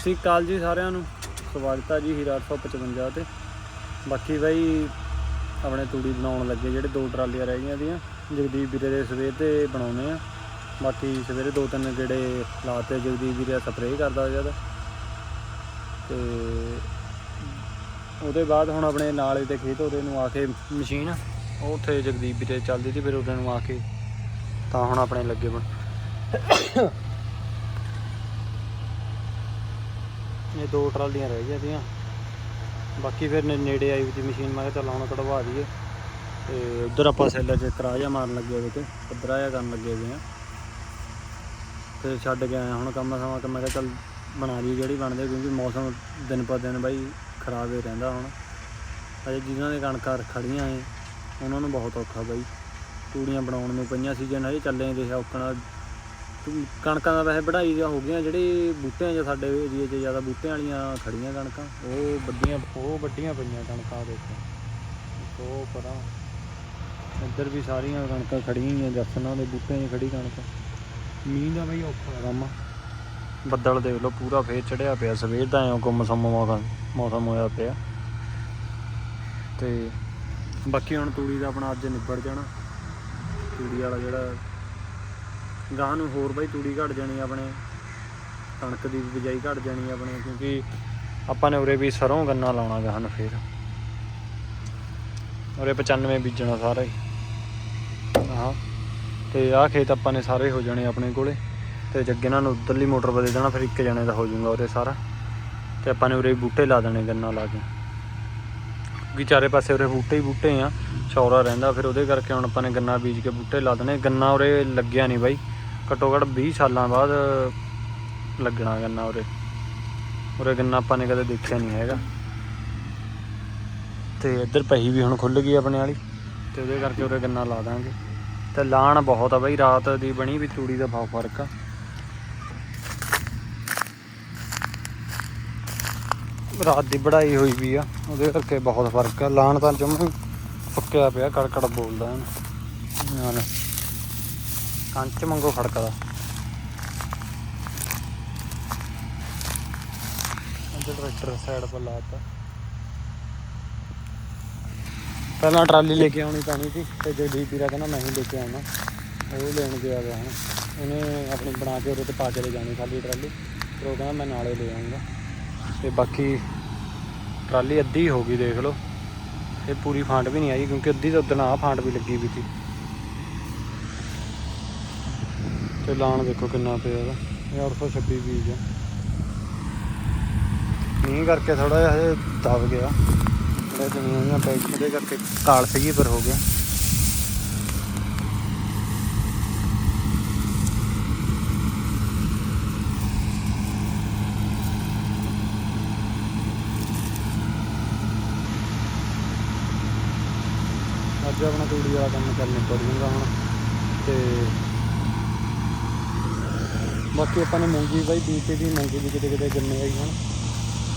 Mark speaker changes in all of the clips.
Speaker 1: ਸਤਿ ਸ਼੍ਰੀ ਅਕਾਲ ਜੀ ਸਾਰਿਆਂ ਨੂੰ। ਸਵਾਗਤ ਆ ਜੀ ਹੀਰਾ 855 ਤੇ। ਬਾਕੀ ਬਾਈ, ਆਪਣੇ ਤੂੜੀ ਬਣਾਉਣ ਲੱਗੇ ਜਿਹੜੇ ਦੋ ਟਰਾਲੀਆਂ ਰਹਿ ਗਈਆਂ ਦੀਆਂ। ਜਗਦੀਪ ਵੀਰੇ ਦੇ ਸਵੇਰ ਤੇ ਬਣਾਉਣੇ ਆ। ਬਾਕੀ ਸਵੇਰੇ ਦੋ ਤਿੰਨ ਗੇੜੇ ਲਾਤੇ, ਜਗਦੀਪ ਵੀਰੇ ਸਪਰੇਅ ਕਰਦਾ ਜਦ। ਤੇ ਉਹਦੇ ਬਾਅਦ ਹੁਣ ਆਪਣੇ ਨਾਲੇ ਤੇ ਖੇਤ, ਉਹਦੇ ਨੂੰ ਆ ਕੇ ਮਸ਼ੀਨ ਉਹ ਉੱਥੇ ਜਗਦੀਪ ਵੀਰੇ ਚੱਲਦੀ ਸੀ, ਫਿਰ ਉਹਦੇ ਨੂੰ ਆ ਕੇ ਤਾਂ ਹੁਣ ਆਪਣੇ ਲੱਗੇ ਬਣ ਇਹ ਦੋ ਟਰਾਲੀਆਂ ਰਹਿ ਗਈਆਂ ਦੀਆਂ ਬਾਕੀ ਫਿਰ ਨੇੜੇ ਆਈ ਵੀ ਮਸ਼ੀਨ, ਮੈਂ ਕਿਹਾ ਚੱਲ ਹੁਣ ਕਢਵਾ ਦਈਏ। ਤੇ ਉਧਰ ਆਪਾਂ ਸੈੱਲ 'ਚ ਕਰਾਜਾ ਮਾਰਨ ਲੱਗੇ ਹੋਏ ਤੇ ਪੱਧਰਾ ਕਰਨ ਲੱਗੇ ਹੋਏ ਆ। ਤੇ ਛੱਡ ਕੇ ਆਇਆ ਹੁਣ ਕੰਮ ਸਮਾਂ ਕਿ ਮੈਂ ਕਿਹਾ ਚੱਲ ਬਣਾ ਲਈ ਜਿਹੜੀ ਬਣਦੇ, ਕਿਉਂਕਿ ਮੌਸਮ ਦਿਨ ਪਰ ਦਿਨ ਬਾਈ ਖਰਾਬ ਹੀ ਰਹਿੰਦਾ ਹੁਣ। ਅਜੇ ਜਿਨ੍ਹਾਂ ਦੇ ਕਣਕਾਂ ਖੜੀਆਂ ਏ ਉਹਨਾਂ ਨੂੰ ਬਹੁਤ ਔਖਾ ਬਾਈ। ਤੂੜੀਆਂ ਬਣਾਉਣ ਨੂੰ ਪਈਆਂ ਸੀਜ਼ਨ, ਹਜੇ ਚੱਲੇ ਦੇਖਿਆ ਔਕਣਾ ਕਣਕਾਂ ਦਾ ਵੈਸੇ ਵਢਾਈ ਦੀਆਂ ਹੋ ਗਈਆਂ, ਜਿਹੜੇ ਬੂਟਿਆਂ 'ਚ ਸਾਡੇ ਏਰੀਏ 'ਚ ਜ਼ਿਆਦਾ ਬੂਟਿਆਂ ਵਾਲੀਆਂ ਖੜੀਆਂ ਕਣਕਾਂ, ਉਹ ਵੱਡੀਆਂ ਉਹ ਵੱਡੀਆਂ ਪਈਆਂ ਕਣਕਾਂ ਦੇਖੋ। ਉਹ ਪਰਾਂ ਇੱਧਰ ਵੀ ਸਾਰੀਆਂ ਕਣਕਾਂ ਖੜੀਆਂ ਹੀ ਆ ਜੱਸਨਾਂ ਦੇ ਬੂਟਿਆਂ 'ਚ ਖੜੀ ਕਣਕ। ਮੀਂਹ ਦਾ ਬਈ ਔਖਾ ਕੰਮ ਬੱਦਲ ਦੇਖ ਲਓ, ਪੂਰਾ ਫੇਰ ਚੜਿਆ ਪਿਆ, ਸਵੇਰ ਦਾ ਐਂ ਗੁੰਮ ਸਮ ਮੌਸਮ ਮੌਸਮ ਹੋਇਆ ਪਿਆ। ਤੇ ਬਾਕੀ ਹੁਣ ਤੂੜੀ ਦਾ ਆਪਣਾ ਅੱਜ ਨਿਬੜ ਜਾਣਾ। ਤੂੜੀ ਵਾਲਾ ਜਿਹੜਾ ਗਾਹ ਨੂੰ ਹੋਰ ਬਾਈ ਤੂੜੀ ਘਟ ਜਾਣੀ ਆਪਣੇ, ਕਣਕ ਦੀ ਬਿਜਾਈ ਘਟ ਜਾਣੀ ਆਪਣੇ, ਕਿਉਂਕਿ ਆਪਾਂ ਨੇ ਉਰੇ ਵੀ ਸਰੋਂ ਗੰਨਾ ਲਾਉਣਾ ਗਾਂ ਨੂੰ ਫੇਰ। ਉਰੇ 95 ਬੀਜਣਾ ਸਾਰਾ ਹੀ। ਹਾਂ ਤੇ ਆਹ ਖੇਤ ਆਪਾਂ ਨੇ ਸਾਰੇ ਹੋ ਜਾਣੇ ਆਪਣੇ ਕੋਲੇ, ਤੇ ਜੱਗੇ ਨਾਲ ਨੂੰ ਉਧਰਲੀ ਮੋਟਰ ਬਦਲ ਦੇਣਾ, ਫਿਰ ਇੱਕ ਜਣੇ ਦਾ ਹੋ ਜਾਊਗਾ ਉਰੇ ਸਾਰਾ। ਤੇ ਆਪਾਂ ਨੇ ਉਰੇ ਬੂਟੇ ਲਾ ਦੇਣੇ ਗੰਨਾ ਲਾ ਕੇ। ਕਿਉਂਕਿ ਚਾਰੇ ਪਾਸੇ ਉਰੇ ਬੂਟੇ ਹੀ ਬੂਟੇ ਆ ਚੌਰਾ ਰਹਿੰਦਾ, ਫਿਰ ਉਹਦੇ ਕਰਕੇ ਹੁਣ ਆਪਾਂ ਨੇ ਗੰਨਾ ਬੀਜ ਕੇ ਬੂਟੇ ਲਾ ਦੇਣੇ। ਗੰਨਾ ਉਰੇ ਲੱਗਿਆ ਨਹੀਂ ਬਾਈ। ਘੱਟੋ ਘੱਟ 20 ਸਾਲਾਂ ਬਾਅਦ ਲੱਗਣਾ ਗੰਨਾ ਉਰੇ। ਉਰੇ ਗੰਨਾ ਆਪਾਂ ਨੇ ਕਦੇ ਦੇਖਿਆ ਨਹੀਂ ਹੈਗਾ। ਤੇ ਇੱਧਰ ਪਹੀ ਵੀ ਹੁਣ ਖੁੱਲ ਗਈ ਆਪਣੇ ਵਾਲੀ, ਤੇ ਉਹਦੇ ਕਰਕੇ ਉਰੇ ਗੰਨਾ ਲਾ ਦਾਂਗੇ। ਤੇ ਲਾਣ ਬਹੁਤ ਆ ਬਈ, ਰਾਤ ਦੀ ਬਣੀ ਵੀ ਤੂੜੀ ਦਾ ਬਹੁਤ ਫ਼ਰਕ ਆ। ਰਾਤ ਦੀ ਬੜਾਈ ਹੋਈ ਵੀ ਆ, ਉਹਦੇ ਕਰਕੇ ਬਹੁਤ ਫ਼ਰਕ ਆ। ਲਾਣ ਤਾਂ ਜਮਾ ਫੁੱਕਿਆ ਪਿਆ, ਕੜਕੜ ਬੋਲਦਾ ਐਨ ਕੰਚ ਮੰਗੋ ਖੜਕਦਾ। ਅੰਦਰ ਟਰੈਕਟਰ ਸਾਈਡ ਪਰ ਲਾਤਾ ਪਹਿਲਾਂ ਟਰਾਲੀ ਲੈ ਕੇ ਆਉਣੀ ਪੈਣੀ ਸੀ ਤੇ ਜਗਦੀਪ ਵੀਰਾ ਕਹਿੰਦਾ ਮੈਂ ਹੀ ਲੈ ਕੇ ਆਉਣਾ ਉਹ ਲੈਣ ਗਿਆ ਹੁਣ। ਉਹਨੇ ਆਪਣੀ ਬਣਾ ਕੇ ਉਹਦੇ ਤੇ ਪਾ ਕੇ ਲੈ ਜਾਣੀ ਖਾਲੀ ਟਰਾਲੀ ਫਿਰ ਉਹ ਕਹਿੰਦਾ ਮੈਂ ਨਾਲੇ ਲੈ ਆਉਂਗਾ ਤੇ ਬਾਕੀ ਟਰਾਲੀ ਅੱਧੀ ਹੋ ਗਈ ਦੇਖ ਲਓ। ਇਹ ਪੂਰੀ ਫਾਂਟ ਵੀ ਨਹੀਂ ਆਈ ਕਿਉਂਕਿ ਅੱਧੀ ਤਾਂ ਉਦੋਂ ਆ ਫਾਂਟ ਵੀ ਲੱਗੀ ਵੀ ਸੀ। ਤੇ ਲਾਣ ਦੇਖੋ ਕਿੰਨਾ ਪਿਆ ਇਹਦਾ। ਇਹ 826 ਬੀਜ ਆ। ਮੀਂਹ ਕਰਕੇ ਥੋੜਾ ਜਿਹਾ ਹਜੇ ਦਬ ਗਿਆ। ਥੋੜੇ ਦੁਨੀਆਂ ਪੈ ਉਹਦੇ ਕਰਕੇ ਕਾਲ ਸਹੀ ਪਰ ਹੋ ਗਿਆ। ਅੱਜ ਆਪਣਾ ਤੂੜੀ ਵਾਲਾ ਕੰਮ ਚੱਲ ਨਿਬੜ ਜੂਗਾ ਹੁਣ। ਤੇ ਬਾਕੀ ਆਪਾਂ ਨੇ ਮੂੰਗੀ ਬਾਈ ਬੀਤੇ ਦੀ ਮੂੰਗੀ ਵੀ ਕਿਤੇ ਕਿਤੇ ਗੰਨੇ ਆਈ ਹੁਣ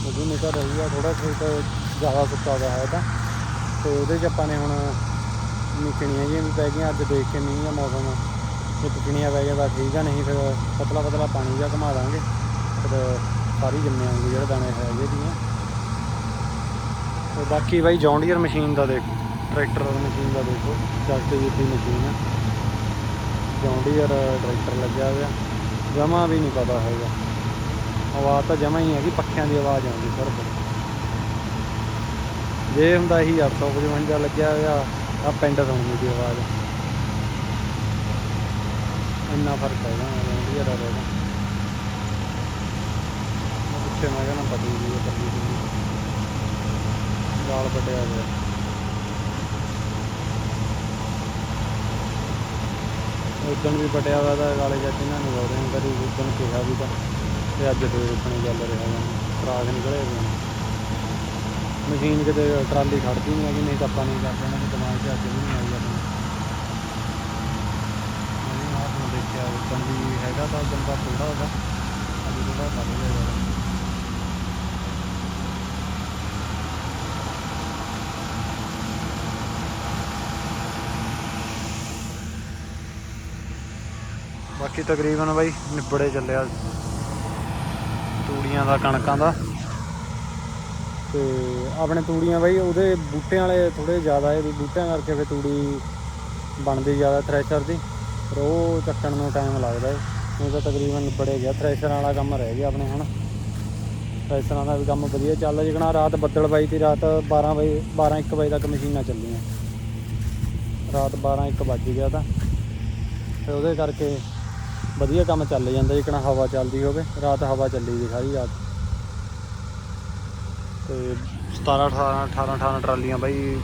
Speaker 1: ਉਹ ਵੀ ਨਿਕਲ ਰਹੀ ਆ ਥੋੜਾ ਖੇਤ ਜ਼ਿਆਦਾ ਸੁੱਕਾ ਹੋਇਆ ਹੈ ਤਾਂ। ਤੇ ਉਹਦੇ 'ਚ ਆਪਾਂ ਨੇ ਹੁਣ ਨਿਕਣੀਆਂ ਜਿਹੀਆਂ ਵੀ ਪੈ ਗਈਆਂ, ਅੱਜ ਦੇਖ ਕੇ ਨਹੀਂ ਦਾ ਮੌਸਮ। ਜੇ ਟਿਕਣੀਆਂ ਪੈ ਗਿਆ ਤਾਂ ਠੀਕ ਆ, ਨਹੀਂ ਫਿਰ ਪਤਲਾ ਪਤਲਾ ਪਾਣੀ ਜਿਹਾ ਘਮਾ ਦਾਂਗੇ। ਫਿਰ ਸਾਰੀ ਜੰਮੇ ਆਉਂਗੇ ਜਿਹੜੇ ਦਾਣੇ ਹੈਗੇ ਦੀਆਂ ਤੇ ਬਾਕੀ ਬਾਈ, ਜੌਂਡੀਅਰ ਮਸ਼ੀਨ ਦਾ ਦੇਖੋ, ਟਰੈਕਟਰ ਮਸ਼ੀਨ ਦਾ ਦੇਖੋ ਜੱਟ ਜੀ ਦੀ ਮਸ਼ੀਨ ਹੈ ਜੌਂਡੀਅਰ ਟਰੈਕਟਰ ਲੱਗਿਆ ਹੋਇਆ। ਜਮਾ ਵੀ ਨਹੀਂ ਪਤਾ ਹੈਗਾ। ਆਵਾਜ਼ ਤਾਂ ਜਮਾ ਹੀ ਹੈਗੀ, ਪੱਖਿਆਂ ਦੀ ਆਵਾਜ਼ ਆਉਂਦੀ ਸਿਰਫ ਜੇ ਹੁੰਦਾ ਇਹੀ 855 ਲੱਗਿਆ ਹੋਇਆ ਆ ਪਿੰਡ ਸੁਣਨੀ ਦੀ ਆਵਾਜ਼। ਇੰਨਾ ਫ਼ਰਕ ਹੈਗਾ ਜੌਂਡੀਅਰ ਦਾ ਇਹਦਾ ਪਿੱਛੇ ਮੈਂ ਕਹਿੰਦਾ ਪਤੀ ਦੀ ਪੱਤੀ ਦੀ ਗਾਲ ਵੱਡਿਆ ਹੋਇਆ। ਉਦੋਂ ਵੀ ਪਟਿਆ ਵਾ ਤਾਂ ਕਾਲੇ ਚਾਚੇ ਨਾਲ ਨਹੀਂ ਬੋਲਦੇ ਕਰੀ ਉਦੋਂ ਕਿਹਾ ਵੀ ਤਾਂ ਤੇ ਅੱਜ ਫੇਰ ਉੱਠਣੇ ਚੱਲ ਰਿਹਾ ਵਾ ਖਰਾਕ ਨਿਕਲੇ ਹੋਏ ਮਸ਼ੀਨ ਕਿਤੇ ਟਰਾਲੀ ਖੜਦੀ ਨਹੀਂ ਹੈਗੀ, ਨਹੀਂ ਤਾਂ ਆਪਾਂ ਨਹੀਂ ਕਰਦੇ ਨਾ ਦਿਮਾਗ 'ਚ ਅੱਜ ਵੀ ਨਹੀਂ ਆਈ ਆਪਣੇ। ਮੈਂ ਆਪ ਨੂੰ ਦੇਖਿਆ ਉਦੋਂ ਵੀ ਹੈਗਾ ਤਾਂ ਉਦੋਂ ਦਾ ਥੋੜਾ ਉਹਦਾ, ਅੱਜ ਥੋੜਾ ਵੱਧ ਗਿਆ ਬਾਕੀ ਤਕਰੀਬਨ ਬਾਈ ਨਿਬੜੇ ਚੱਲਿਆ ਤੂੜੀਆਂ ਦਾ, ਕਣਕਾਂ ਦਾ। ਤੇ ਆਪਣੇ ਤੂੜੀਆਂ ਬਾਈ, ਉਹਦੇ ਬੂਟਿਆਂ ਵਾਲੇ ਥੋੜੇ ਜ਼ਿਆਦਾ ਇਹ ਵੀ, ਬੂਟਿਆਂ ਕਰਕੇ ਫਿਰ ਤੂੜੀ ਬਣਦੀ ਜ਼ਿਆਦਾ ਥ੍ਰੈਸ਼ਰ ਦੀ। ਪਰ ਉਹ ਚੱਕਣ ਨੂੰ ਟਾਈਮ ਲੱਗਦਾ ਹੈ ਉਹ ਤਾਂ ਤਕਰੀਬਨ ਨਿਬੜੇ ਗਿਆ। ਥ੍ਰੈਸ਼ਰਾਂ ਵਾਲਾ ਕੰਮ ਰਹਿ ਗਿਆ ਆਪਣੇ ਹੁਣ ਥ੍ਰੈਸ਼ਰਾਂ ਦਾ ਵੀ ਕੰਮ ਵਧੀਆ ਚੱਲਦਾ ਜਿਕਣਾ ਰਾਤ ਬੱਦਲ ਬਾਈ ਤੀ ਰਾਤ 12 ਵਜੇ 12 1 ਵਜੇ ਤੱਕ ਮਸ਼ੀਨਾਂ ਚੱਲੀਆਂ। ਰਾਤ 12 1 ਵੱਜ ਗਿਆ ਤਾਂ। ਤੇ ਉਹਦੇ ਕਰਕੇ ਵਧੀਆ ਕੰਮ ਚੱਲ ਜਾਂਦਾ, ਜਿਕਣਾ ਹਵਾ ਚੱਲਦੀ ਹੋਵੇ, ਰਾਤ ਹਵਾ ਚੱਲੀ ਦੀ ਸਾਰੀ ਰਾਤ। ਤੇ 17 18 18 18 ਟਰਾਲੀਆਂ ਬਾਈ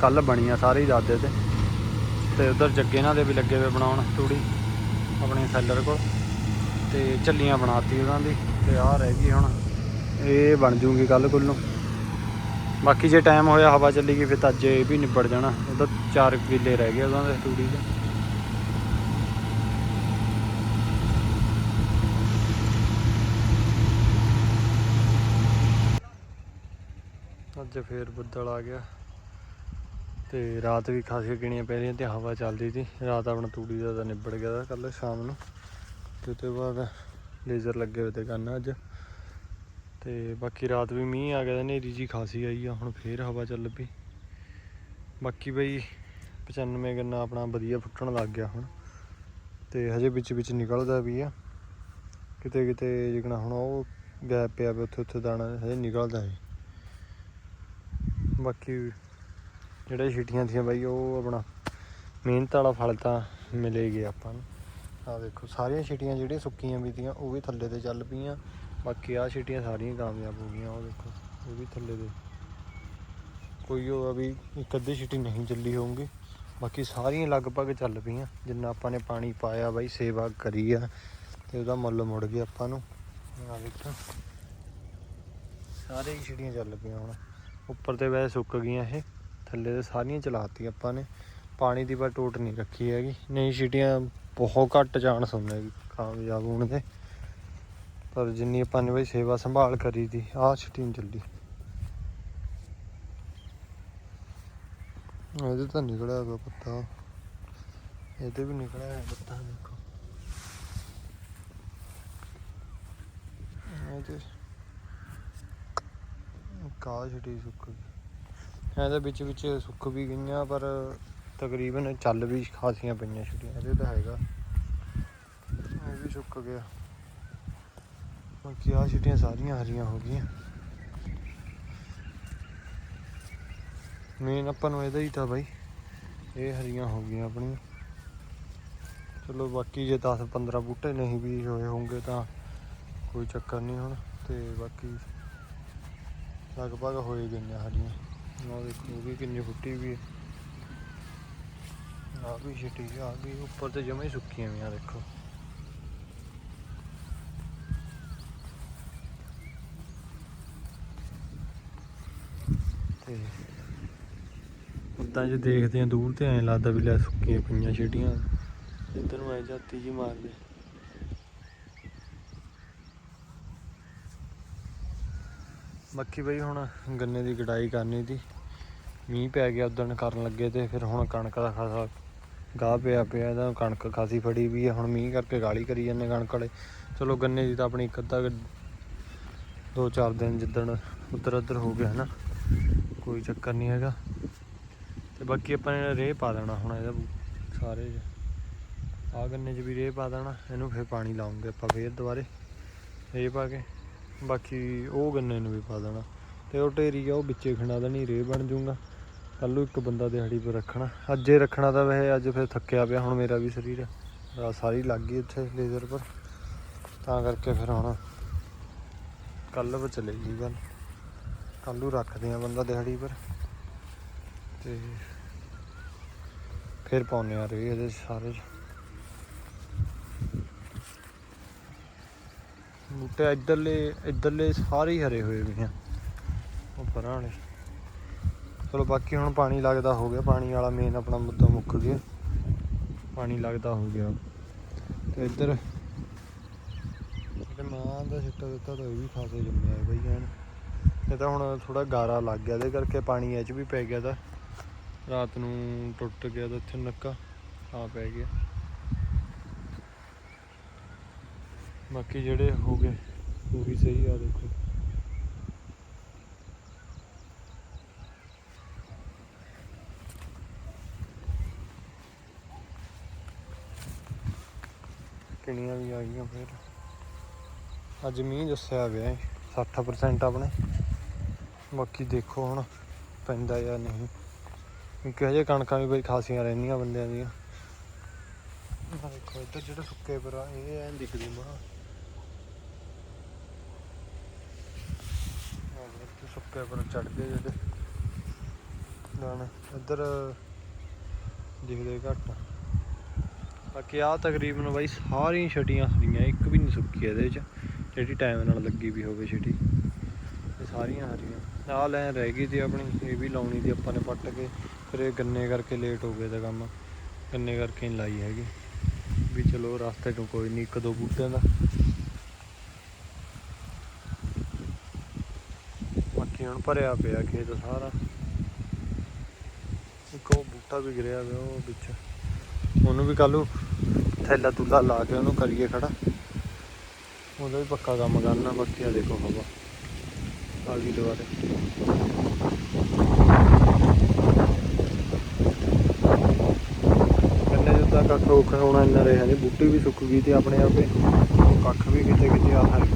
Speaker 1: ਕੱਲ ਬਣੀਆਂ ਸਾਰੇ ਹੀ ਦਾਦੇ ਤੇ। ਤੇ ਉਧਰ ਜੱਗੇ ਇਹਨਾਂ ਦੇ ਵੀ ਲੱਗੇ ਹੋਏ ਬਣਾਉਣ ਤੂੜੀ, ਆਪਣੇ ਸੈਲਰ ਕੋਲ। ਤੇ ਝੱਲੀਆਂ ਬਣਾਤੀ ਉਹਨਾਂ ਦੀ, ਤੇ ਆਹ ਰਹਿ ਗਈ ਹੁਣ। ਇਹ ਬਣ ਜੂਗੀ ਕੱਲ ਕੁੱਲ ਨੂੰ। ਬਾਕੀ ਜੇ ਟਾਈਮ ਹੋਇਆ ਹਵਾ ਚੱਲੀ ਗਈ, ਫਿਰ ਤਾਂ ਅੱਜ ਇਹ ਵੀ ਨਿਬੜ ਜਾਣਾ। ਉਹਦਾ 4 ਕਿੱਲੇ ਰਹਿ ਗਏ ਉਹਨਾਂ ਦੇ ਤੂੜੀ ਦੇ। ਅੱਜ ਫੇਰ ਬੱਦਲ ਆ ਗਿਆ ਤੇ ਰਾਤ ਵੀ ਖਾਸੀਆਂ ਗਿਣੀਆਂ ਪੈ ਰਹੀਆਂ ਤੇ ਹਵਾ ਚੱਲਦੀ ਸੀ। ਰਾਤ ਆਪਣਾ ਤੂੜੀ ਦਾ ਤਾਂ ਨਿਬੜ ਗਿਆ ਕੱਲ ਸ਼ਾਮ ਨੂੰ ਤੇ ਉਹ ਤੋਂ ਬਾਅਦ ਲੇਜ਼ਰ ਲੱਗੇ ਹੋਏ ਤੇ ਕੰਨ ਅੱਜ ਤੇ ਬਾਕੀ ਰਾਤ ਵੀ ਮੀਂਹ ਆ ਗਿਆ ਤੇ ਹਨੇਰੀ ਜੀ ਖਾਸੀ ਆਈ ਆ, ਹੁਣ ਫੇਰ ਹਵਾ ਚੱਲ ਪਈ। ਬਾਕੀ ਬਈ 95 ਗੰਨਾ ਆਪਣਾ ਵਧੀਆ ਫੁੱਟਣ ਲੱਗ ਗਿਆ ਹੁਣ ਤੇ ਹਜੇ ਵਿੱਚ ਵਿੱਚ ਨਿਕਲਦਾ ਵੀ ਆ। ਕਿਤੇ ਕਿਤੇ ਜਿਕਣਾ ਹੁਣ ਉਹ ਗੈਪ ਪਿਆ ਵੀ ਉੱਥੇ ਉੱਥੇ ਦਾਣਾ ਹਜੇ ਨਿਕਲਦਾ ਹੈ ਬਾਕੀ ਜਿਹੜੇ ਛਿਟੀਆਂ ਥੀਆਂ ਬਾਈ, ਉਹ ਆਪਣਾ ਮਿਹਨਤ ਵਾਲਾ ਫਲ ਤਾਂ ਮਿਲੇ ਆਪਾਂ ਨੂੰ। ਆ ਦੇਖੋ, ਸਾਰੀਆਂ ਛਿਟੀਆਂ ਜਿਹੜੀਆਂ ਸੁੱਕੀਆਂ ਵੀ ਤੀਆਂ ਉਹ ਵੀ ਥੱਲੇ ਤੇ ਚੱਲ ਪਈਆਂ। ਬਾਕੀ ਆ ਛਿਟੀਆਂ ਸਾਰੀਆਂ ਕਾਮਯਾਬ ਹੋ ਗਈਆਂ, ਉਹ ਦੇਖੋ, ਉਹ ਵੀ ਥੱਲੇ ਤੇ। ਕੋਈ ਉਹ ਆ ਵੀ ਇੱਕ ਅੱਧੀ ਛਿਟੀ ਨਹੀਂ ਚੱਲੀ ਹੋਊਗੀ। ਬਾਕੀ ਸਾਰੀਆਂ ਲਗਭਗ ਚੱਲ ਪਈਆਂ, ਜਿੰਨਾ ਆਪਾਂ ਨੇ ਪਾਣੀ ਪਾਇਆ ਬਾਈ, ਸੇਵਾ ਕਰੀ ਆ, ਤੇ ਉਹਦਾ ਮੁੱਲ ਮੁੜ ਗਿਆ ਆਪਾਂ ਨੂੰ। ਆ ਦੇਖੋ ਸਾਰੇ ਛਿਟੀਆਂ ਚੱਲ ਪਈਆਂ ਹੁਣ। ਉੱਪਰ ਤੇ ਵੈਸੇ ਸੁੱਕ ਗਈਆਂ ਇਹ। ਥੱਲੇ ਤੇ ਸਾਰੀਆਂ ਚਲਾਤੀ ਆਪਾਂ ਨੇ। ਪਾਣੀ ਦੀ ਪਰ ਟੋਟ ਨਹੀਂ ਰੱਖੀ ਹੈਗੀ। ਨਹੀਂ ਛਿਟੀਆਂ ਬਹੁਤ ਘੱਟ ਚਾਂਸ ਹੁੰਦੇ ਕਾਮਯਾਬ ਹੋਣ ਦੇ। ਪਰ ਜਿੰਨੀ ਆਪਾਂ ਨੇ ਬਈ ਸੇਵਾ ਸੰਭਾਲ ਕਰੀ ਦੀ, ਆਹ ਛਿਟੀ ਨਹੀਂ ਚੱਲੀ। ਇਹਦੇ ਤਾਂ ਨਿਕਲਿਆ ਪਿਆ ਪੱਤਾ। ਇਹਦੇ ਵੀ ਨਿਕਲਿਆ ਹੈ ਪੱਤਾ, ਦੇਖੋ। ਇਹਦੇ ਕਾਹ ਛਿਟੀ ਸੁੱਕ ਗਈ। ਇਹਦੇ ਵਿੱਚ ਵਿੱਚ ਸੁੱਕ ਵੀ ਗਈਆਂ, ਪਰ ਤਕਰੀਬਨ ਚੱਲ ਵੀ ਖਾਸੀਆਂ ਪਈਆਂ ਛੁੱਟੀਆਂ। ਇਹਦੇ ਤਾਂ ਹੈਗਾ। ਇਹ ਵੀ ਸੁੱਕ ਗਿਆ। ਬਾਕੀ ਆਹ ਛੁੱਟੀਆਂ ਸਾਰੀਆਂ ਹਰੀਆਂ ਹੋ ਗਈਆਂ। ਮੇਨ ਆਪਾਂ ਨੂੰ ਇਹਦਾ ਹੀ ਤਾਂ ਬਾਈ, ਇਹ ਹਰੀਆਂ ਹੋ ਗਈਆਂ ਆਪਣੀਆਂ। ਚਲੋ ਬਾਕੀ ਜੇ 10 15 ਬੂਟੇ ਨਹੀਂ ਵੀ ਹੋਏ ਹੋਣਗੇ ਤਾਂ ਕੋਈ ਚੱਕਰ ਨਹੀਂ ਹੁਣ। ਤੇ ਬਾਕੀ ਲਗਭਗ ਹੋਏ ਗਈਆਂ ਹਰੀਆਂ ਆਹ ਦੇਖੋ ਉਹ ਵੀ ਕਿੰਨੀ ਫੁੱਟੀ ਵੀ ਹੈ। ਆ ਵੀ ਛਿੱਟੀ ਆ ਵੀ ਉੱਪਰ ਤੇ ਜਮੇ ਸੁੱਕੀਆਂ ਵੀਆਂ ਦੇਖੋ ਤੇ ਉਦਾਂ ਜੇ ਦੇਖਦੇ ਆ ਦੂਰ ਤੇ ਐਂ ਲੱਗਦਾ ਵੀ ਲੈ ਸੁੱਕੀਆਂ ਪਈਆਂ ਛਿੱਟੀਆਂ। ਇੱਧਰ ਨੂੰ ਐ ਜਾਤੀ ਜੀ ਮਾਰਦੇ। ਬਾਕੀ ਬਈ ਹੁਣ ਗੰਨੇ ਦੀ ਗਡਾਈ ਕਰਨੀ ਸੀ। ਮੀਂਹ ਪੈ ਗਿਆ ਉਦੋਂ ਕਰਨ ਲੱਗੇ ਤੇ ਫਿਰ ਹੁਣ ਕਣਕ ਦਾ ਖਾਸਾ ਗਾਹ ਪਿਆ ਪਿਆ, ਇਹਦਾ ਕਣਕ ਖਾਸੀ ਫੜੀ ਵੀ ਹੈ ਹੁਣ ਮੀਂਹ ਕਰਕੇ ਗਾਲੀ ਕਰੀ ਜਾਂਦੇ ਕਣਕ ਵਾਲੇ। ਚਲੋ ਗੰਨੇ ਦੀ ਤਾਂ ਆਪਣੀ ਇੱਕ ਅੱਧਾ ਦੋ ਚਾਰ ਦਿਨ ਜਿੱਦਣ ਉੱਧਰ ਉੱਧਰ ਹੋ ਗਿਆ ਹਨਾ, ਕੋਈ ਚੱਕਰ ਨਹੀਂ ਹੈਗਾ। ਤੇ ਬਾਕੀ ਆਪਾਂ ਨੇ ਰੇਹ ਪਾ ਦੇਣਾ ਹੁਣ ਇਹਦਾ ਸਾਰੇ। ਆ ਗੰਨੇ 'ਚ ਵੀ ਰੇਹ ਪਾ ਦੇਣਾ, ਇਹਨੂੰ ਫਿਰ ਪਾਣੀ ਲਾਉਂਗੇ ਆਪਾਂ ਫੇਰ ਦੁਬਾਰੇ। ਰੇਹ ਪਾ ਕੇ। ਬਾਕੀ ਉਹ ਗੰਨੇ ਨੂੰ ਵੀ ਪਾ ਦੇਣਾ। ਤੇ ਉਹ ਢੇਰੀ ਆ, ਉਹ ਵਿੱਚੇ ਖਿੰਡਾ ਦੇਣੀ ਰੇਹ ਬਣ ਜਾਊਗਾ ਕੱਲ ਇੱਕ ਬੰਦਾ ਦਿਹਾੜੀ 'ਤੇ ਰੱਖਣਾ। ਅੱਜ ਅੱਜੇ ਰੱਖਣਾ ਤਾਂ ਵੈਸੇ ਅੱਜ ਫਿਰ ਥੱਕਿਆ ਪਿਆ, ਹੁਣ ਮੇਰਾ ਵੀ ਸਰੀਰ ਰਾਤ ਸਾਰੀ ਲੱਗ ਗਈ ਇੱਥੇ ਲੇਜ਼ਰ ਪਰ। ਤਾਂ ਕਰਕੇ ਫਿਰ ਹੁਣ ਕੱਲ ਬ ਚਲੇ ਗਈ ਗੱਲ। ਕੱਲ ਨੂੰ ਰੱਖਦੇ ਆ ਬੰਦਾ ਦਿਹਾੜੀ ਪਰ। ਤੇ ਫਿਰ ਪਾਉਨੇ ਆ ਰੇ ਇਹਦੇ ਸਾਰੇ। ਬੂਟੇ ਇੱਧਰਲੇ ਇੱਧਰਲੇ ਸਾਰੇ ਹੀ ਹਰੇ ਹੋਏ ਵੀ ਆ। ਉਹ ਪਰਾਂ ਵਾਲੇ ਚਲੋ ਬਾਕੀ ਹੁਣ ਪਾਣੀ ਲੱਗਦਾ ਹੋ ਗਿਆ। ਪਾਣੀ ਵਾਲਾ ਮੇਨ ਆਪਣਾ ਮੁੱਦਾ ਮੁੱਕ ਗਿਆ। ਪਾਣੀ ਲੱਗਦਾ ਹੋ ਗਿਆ। ਤੇ ਇੱਧਰ ਤੇ ਮਾਂ ਦਾ ਸਿੱਟਾ ਦਿੱਤਾ ਤਾਂ ਇਹ ਵੀ ਖਾਸੇ ਜੰਮਿਆ ਹੈ ਬਈ ਐਨ ਇਹ ਤਾਂ ਹੁਣ ਥੋੜਾ ਗਾਰਾ ਲੱਗ ਗਿਆ। ਇਹਦੇ ਕਰਕੇ ਪਾਣੀ ਇਹ ਚ ਵੀ ਪੈ ਗਿਆ ਤਾਂ। ਰਾਤ ਨੂੰ ਟੁੱਟ ਗਿਆ ਤਾਂ ਇੱਥੇ ਨੱਕਾ। ਆ ਪੈ ਗਿਆ। ਬਾਕੀ ਜਿਹੜੇ ਹੋ ਗਏ, ਉਹ ਵੀ ਸਹੀ ਆ ਦੇਖੋ। ਕਿਣੀਆਂ ਵੀ ਆ ਗਈਆਂ ਫਿਰ। ਅੱਜ ਮੀਂਹ ਦੱਸਿਆ ਗਿਆ ਹੈ 60% ਆਪਣੇ। ਬਾਕੀ ਦੇਖੋ ਹੁਣ, ਪੈਂਦਾ ਜਾਂ ਨਹੀਂ। ਕਿਉਂਕਿ ਹਜੇ ਕਣਕਾਂ ਵੀ ਬਈ ਖਾਸੀਆਂ ਰਹਿੰਦੀਆਂ ਬੰਦਿਆਂ ਦੀਆਂ। ਦੇਖੋ, ਇੱਧਰ ਜਿਹੜੇ ਸੁੱਕੇ ਪਰ, ਇਹ ਐਂ ਦਿਖਦੀ ਮਾ। ਇੱਥੇ ਸੁੱਕੇ ਪਰ ਚੜ ਗਏ ਜਿਹੜੇ। ਦਾਣੇ ਇੱਧਰ ਦਿਖਦੇ ਘੱਟ। ਬਾਕੀ ਆ ਤਕਰੀਬਨ ਬਾਈ ਸਾਰੀਆਂ ਛਟੀਆਂ ਹਰੀਆਂ, ਇੱਕ ਵੀ ਨਹੀਂ ਸੁੱਕੀ ਇਹਦੇ ਵਿੱਚ। ਜਿਹੜੀ ਟਾਈਮ ਨਾਲ ਲੱਗੀ ਵੀ ਹੋਵੇ ਛਟੀ ਇਹ ਸਾਰੀਆਂ ਹਰੀਆਂ। ਆਹ ਲੈ ਰਹਿ ਗਈ ਤੇ ਆਪਣੀ, ਇਹ ਵੀ ਲਾਉਣੀ ਦੀ ਆਪਾਂ ਨੇ ਪੱਟ ਕੇ। ਫਿਰ ਇਹ ਗੰਨੇ ਕਰਕੇ ਲੇਟ ਹੋ ਗਏ ਦਾ ਕੰਮ। ਗੰਨੇ ਕਰਕੇ ਨਹੀਂ ਲਾਈ ਹੈਗੀ। ਵੀ ਚਲੋ ਰਸਤੇ ਤੋਂ ਕੋਈ ਨਹੀਂ, ਇੱਕ ਦੋ ਬੂਟਿਆਂ ਦਾ। ਬਾਕੀ ਹੁਣ ਭਰਿਆ ਪਿਆ ਖੇਤ ਸਾਰਾ। ਇੱਕ ਉਹ ਬੂਟਾ ਵੀ ਗਿਰਿਆ ਹੋਇਆ ਉਹ ਵਿੱਚ। ਉਹਨੂੰ ਵੀ ਕੱਲੂ ਥੈਲਾ ਤੁਲਾ ਲਾ ਕੇ ਉਹਨੂੰ ਕਰੀਏ ਖੜਾ। ਉਹਦਾ ਵੀ ਪੱਕਾ ਕੰਮ ਕਰਨਾ, ਬਾਕੀ ਆ ਦੇਖੋ ਹਵਾ। ਆ ਗਈ ਦੁਬਾਰੇ। ਕੰਨੇ ਜਿੱਦਾਂ ਕੱਖ ਰੁੱਖ ਹੋਣਾ, ਇੰਨਾ ਰਿਹਾ ਨਹੀਂ ਬੂਟੀ ਵੀ ਸੁੱਕ ਗਈ ਤੇ ਆਪਣੇ ਆਪੇ। ਕੱਖ ਵੀ ਕਿਤੇ ਕਿਤੇ ਆ ਹਰ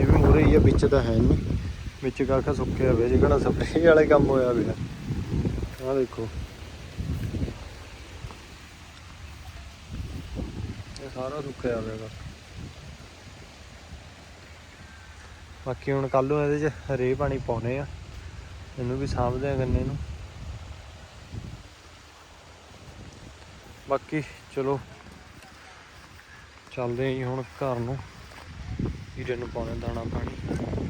Speaker 1: ਇਹ ਵੀ ਮੂਰੇ ਹੀ ਆ, ਵਿੱਚ ਤਾਂ ਹੈ ਨਹੀਂ ਵਿੱਚ ਕੱਖ ਸੁੱਕਿਆ ਹੋਇਆ ਜਿਹੜਾ ਸਪਰੇਅ ਵਾਲੇ ਕੰਮ ਹੋਇਆ ਪਿਆ। ਆਹ ਦੇਖੋ। ਇਹ ਸਾਰਾ ਸੁੱਕਿਆ ਹੋਇਆ ਗਾ ਬਾਕੀ ਹੁਣ ਕੱਲ ਨੂੰ ਇਹਦੇ 'ਚ ਰੇ ਪਾਣੀ ਪਾਉਣੇ ਆ। ਇਹਨੂੰ ਵੀ ਸਾਂਭਦੇ ਆ ਗੰਨੇ ਨੂੰ। ਬਾਕੀ ਚਲੋ, ਚੱਲਦੇ ਆਂ ਜੀ ਹੁਣ ਘਰ ਨੂੰ। ਹੀਰੇ ਨੂੰ ਪਾਉਣੇ ਦਾਣਾ ਪਾਣੀ।